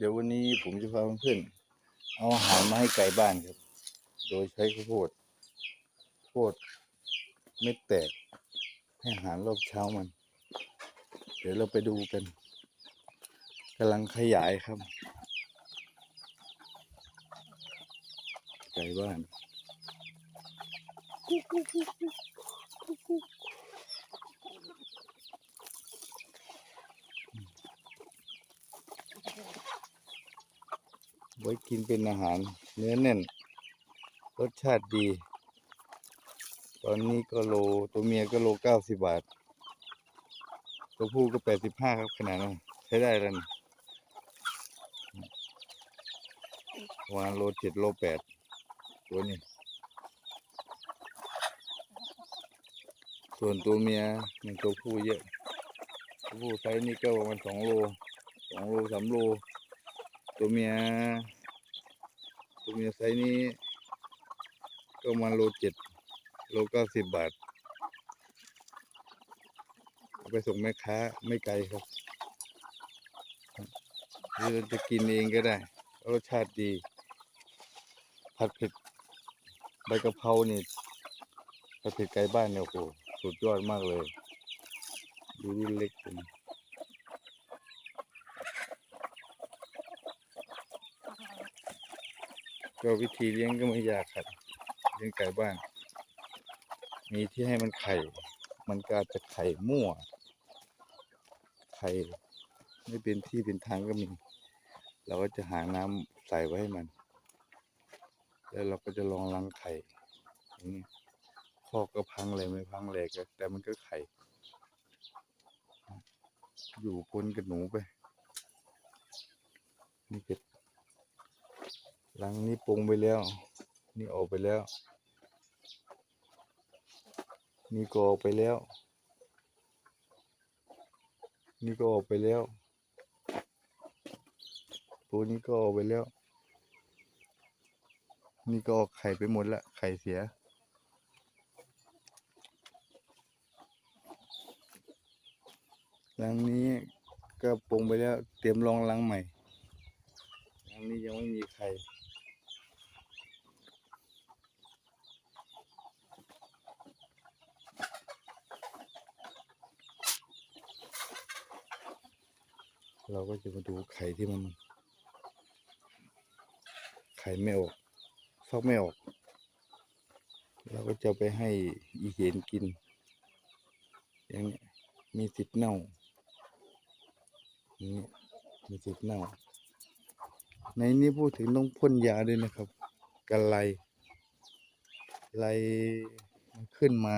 เดี๋ยววันนี้ผมจะพาเพื่อนเอาอาหารมาให้ไก่บ้านครับ โดยใช้ข้าวโพดโพดเม็ดแตก ให้อาหารรอบเช้ามัน เดี๋ยวเราไปดูกันกำลังขยายครับ ไก่บ้าน ไว้กินเป็นอาหารเนื้อแน่น รสชาติดี ตอนนี้ก็โลตัวเมียก็โลเก้าสิบบาท ตัวผู้ก็แปดสิบห้าครับขนาดนั้นใช้ได้แล้วนี่ประมาณโลเจ็ดโลแปดตัวนี้ ส่วนตัวเมียมันตัวผู้เยอะตัวผู้ไซส์นี่ก็ประมาณสองโลสองโลสามโลตัวเมีย ตัวเมียไซส์นี้ ก็มาโลเจ็ดโลเก้าสิบบาท เอาไปส่งแม่ค้าไม่ไกลครับหรือเราจะกินเองก็ได้ รสชาติดี ผัดเผ็ดใบกะเพรานี่ผัดเผ็ดไก่บ้านเนี่ยโอ้โหสุดยอดมากเลย ดูรุ่นเล็กเป็น ก็วิธีเลี้ยงก็ไม่ยากครับเลี้ยงไก่บ้าน มีที่ให้มันไข่ มันก็อาจะไข่มั่ว ไข่ไม่เป็นที่เป็นทางก็มี เราก็จะหาน้ำใส่ไว้ให้มัน แล้วเราก็จะลองรังไข่อย่างนี้คอกก็พังเลยไม่พังเลยก็แต่มันก็ไข่ อยู่ปนกับหนูไป นี่เป็ด รังนี้ปรุงไปแล้ว นี่ออกไปแล้ว นี่ก็ออกไปแล้ว นี่ก็ออกไปแล้วตัวนี้ก็ออกไปแล้ว นี่ก็ออกไข่ไปหมดละ ไข่เสียรังนี้ก็ปรุงไปแล้ว เตรียมรองรังใหม่รังนี้ยังไม่มีไข่ เราก็จะมาดูไข่ที่มัน ไข่ไม่ออกฟอกไม่ออก เราก็จะไปให้อีเห็นกิน อย่างนี้มีสิทธิ์เน่าอย่างนี้มีสิทธิ์เน่า ในนี้พูดถึงต้องพ่นยาด้วยนะครับกันไลไลมันขึ้นมา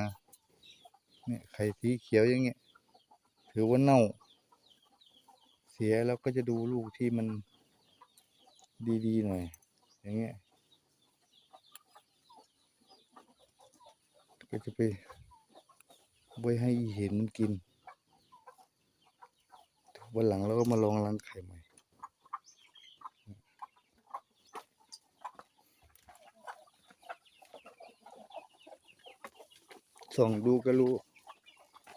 เนี่ยไข่สีเขียวอย่างเงี้ยถือว่าเน่า สียแล้วก็จะดูลูกที่มันดีๆหน่อย อย่างเงี้ยก็จะไปไว้ให้อีเห็นมันกินวันหลังเราก็มาลองรังไข่ใหม่ส่องดูก็รู้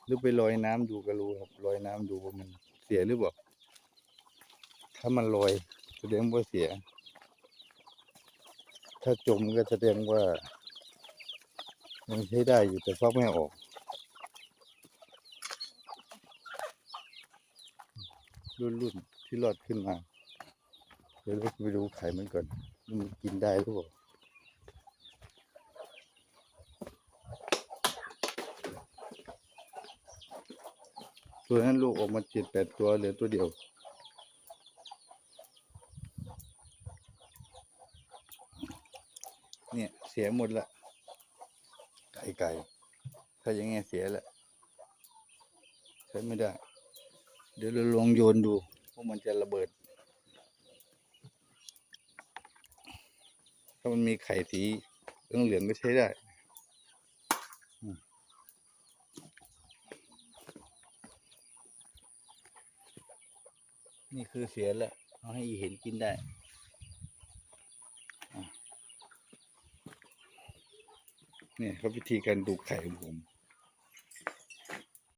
หรือไปลอยน้ำดูก็รู้ครับลอยน้ำดูว่ามันเสียหรือเปล่า ถ้ามันลอยแสดงว่าเสีย ถ้าจมก็แสดงว่ายังใช้ได้อยู่แต่ฟักไม่ออก รุ่นรุ่นที่รอดขึ้นมา เดี๋ยวเราไปดูไข่มันก่อน มันกินได้หรือเปล่าตัวนั้นลูกออกมาเจ็ดแปดตัวเหลือตัวเดียว เนี่ย เสียหมดละไก่ไก่ถ้าอย่างเงี้ยเสียละใช้ไม่ได้ เดี๋ยวเราลองโยนดูว่ามันจะระเบิด ถ้ามันมีไข่สีเหลืองๆก็ใช้ได้นี่คือเสียแล้วเอาให้อีเห็นกินได้อะ เนี่ยเขาวิธีการดูไข่ของผม